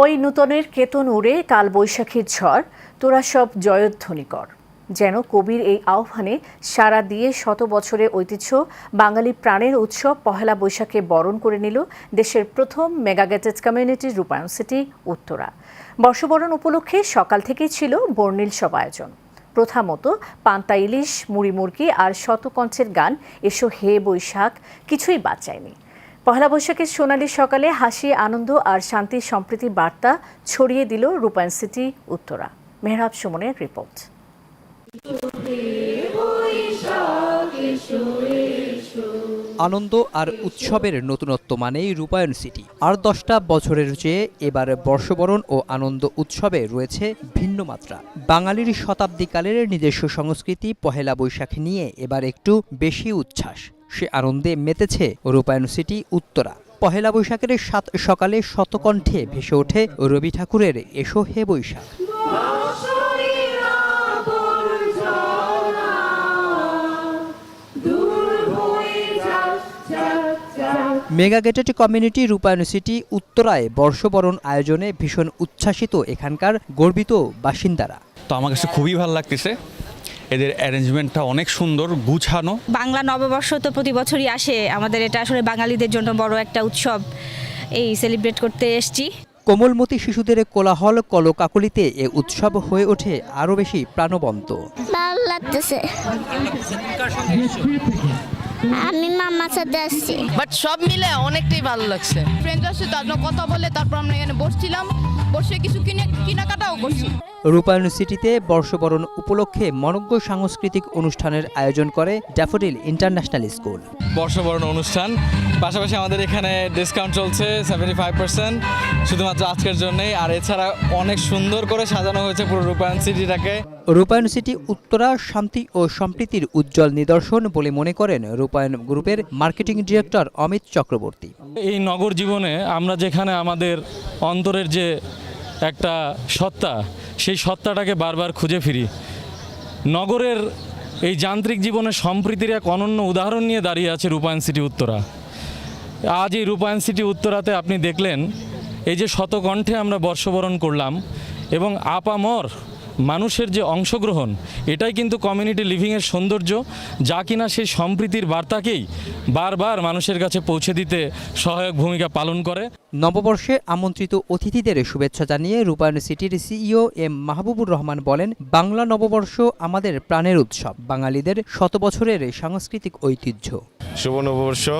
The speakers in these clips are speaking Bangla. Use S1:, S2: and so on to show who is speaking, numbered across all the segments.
S1: ওই নূতনের কেতন উড়ে কাল বৈশাখীর ঝড়, তোরা সব জয়ধ্বনি কর যেন কবির এই আহ্বানে সারা দিয়ে শত বছরের ঐতিহ্য বাঙালি প্রাণের উৎসব পহেলা বৈশাখে বরণ করে নিল দেশের প্রথম মেগাগেটেড কমিউনিটির রূপায়ণ সিটি, উত্তরা। বর্ষবরণ উপলক্ষে সকাল থেকেই ছিল বর্ণিল সব আয়োজন। প্রথা মতো পান্তা ইলিশ, মুড়ি মুরগি আর শতকণ্ঠের গান, এসো হে বৈশাখ, কিছুই বাদ যায়নি পহেলা বৈশাখের সোনালী সকালে হাসি, আনন্দ আর শান্তি সম্প্রীতি বার্তা ছড়িয়ে দিল রূপায়ণ সিটি উত্তরা। মেহরাব সুমনের রিপোর্ট।
S2: আনন্দ আর উৎসবের নতুনত্ব মানেই রূপায়ণ সিটি। আর দশটা বছরের চেয়ে এবার বর্ষবরণ ও আনন্দ উৎসবে রয়েছে ভিন্ন মাত্রা। বাঙালির শতাব্দীকালের নিজস্ব সংস্কৃতি পহেলা বৈশাখ নিয়ে এবার একটু বেশি উচ্ছ্বাস। সে আনন্দে মেতেছে রূপায়ণ সিটি উত্তরা। পহেলা বৈশাখের সাত সকালে শতকণ্ঠে ভেসে ওঠে রবি ঠাকুরের এসো হে Boishakh. Mega gated community Rupayan city উত্তরায় বর্ষবরণ আয়োজনে ভীষণ উচ্ছ্বাসিত এখানকার গর্বিত বাসিন্দারা।
S3: তো আমার কাছে খুবই ভালো লাগতেছে। এদের অ্যারেঞ্জমেন্টটা অনেক সুন্দর গুছানো।
S4: বাংলা নববর্ষ তো প্রতি বছরই আসে। আমাদের এটা আসলে বাঙালিদের জন্য বড় একটা উৎসব এই সেলিব্রেট করতে এসছি।
S2: কোমলমতি শিশুদের কোলাহল কলকাকলিতে এ উৎসব হয়ে ওঠে আরও বেশি প্রাণবন্ত।
S5: ভালো লাগতেছে। আমি মামার সাথে আসছি
S6: বাট সব মিলে অনেকটাই ভালো লাগছে।
S7: ফ্রেন্ডরা সাথে তার জন্য কথা বলে তারপর আমরা এখানে বসছিলাম। বসে কিছু কিনে কেনাকাটাও করছি।
S2: রূপায়ণ সিটিতে বর্ষবরণ উপলক্ষে মনজ্ঞ সাংস্কৃতিক অনুষ্ঠানের আয়োজন করে ড্যাফোডিল ইন্টারন্যাশনাল স্কুল।
S3: বর্ষবরণ অনুষ্ঠান। পাশাপাশি আমাদের এখানে ডিসকাউন্ট চলছে সেভেন্টি ফাইভ পার্সেন্ট শুধুমাত্র আজকের জন্যই। আর এছাড়া অনেক সুন্দর করে সাজানো হয়েছে পুরো রূপায়ণ সিটিটাকে
S2: রূপায়ণ সিটি উত্তরা শান্তি ও সম্প্রীতির উজ্জ্বল নিদর্শন বলে মনে করেন রূপায়ণ গ্রুপের মার্কেটিং ডিরেক্টর অমিত চক্রবর্তী।
S8: এই নগর জীবনে আমরা যেখানে আমাদের অন্তরের যে একটা সত্তা, সেই সত্তাটাকে বারবার খুঁজে ফিরি। নগরের এই যান্ত্রিক জীবনে সম্প্রীতির এক অনন্য উদাহরণ নিয়ে দাঁড়িয়ে আছে রূপায়ণ সিটি উত্তরা। আজ এই রূপায়ণ সিটি উত্তরাতে আপনি দেখলেন, এই যে শতকণ্ঠে আমরা বর্ষবরণ করলাম এবং আপামর মানুষের যে অংশগ্রহণ এটাই কিন্তু কমিউনিটি লিভিংয়ের সৌন্দর্য যা কিনা সেই সম্প্রীতির বার্তাকেই বারবার মানুষের কাছে পৌঁছে দিতে সহায়ক ভূমিকা পালন করে।
S2: নববর্ষে আমন্ত্রিত অতিথিদের শুভেচ্ছা জানিয়ে রূপায়ণ সিটির সিইও এম মাহবুবুর রহমান বলেন বাংলা নববর্ষ আমাদের প্রাণের উৎসব বাঙালিদের শত বছরের সাংস্কৃতিক ঐতিহ্য।
S9: শুভ নববর্ষ।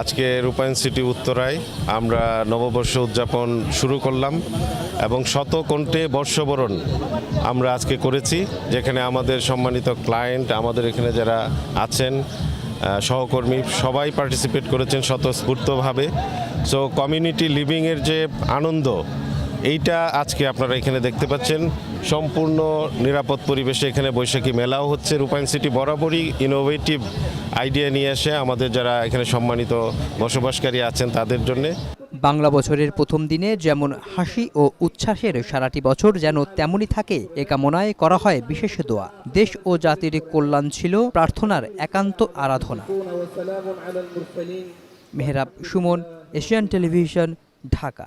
S9: আজকে রূপায়ণ সিটি উত্তরায় আমরা নববর্ষ উদযাপন শুরু করলাম এবং শত কণ্ঠে বর্ষবরণ আমরা আজকে করেছি, যেখানে আমাদের সম্মানিত ক্লায়েন্ট আমাদের এখানে যারা আছেন সহকর্মী, সবাই পার্টিসিপেট করেছেন স্বতঃস্ফূর্তভাবে। সো কমিউনিটি লিভিংয়ের যে আনন্দ, এইটা আজকে আপনারা এখানে দেখতে পাচ্ছেন। সম্পূর্ণ নিরাপদ পরিবেশে এখানে বৈশাখী মেলাও হচ্ছে। রূপায়ণ সিটি বরাবরই ইনোভেটিভ আইডিয়া নিয়ে আসে আমাদের যারা এখানে সম্মানিত বসবাসকারী আছেন তাদের জন্যে।
S2: বাংলা বছরের প্রথম দিনে যেমন হাসি ও উচ্ছ্বাসের সারাটি বছর যেন তেমনই থাকে, এ কামনায় করা হয় বিশেষ দোয়া। দেশ ও জাতির কল্যাণ ছিল প্রার্থনার একান্ত আরাধনা। Mehrab Sumon, Asian television, Dhaka.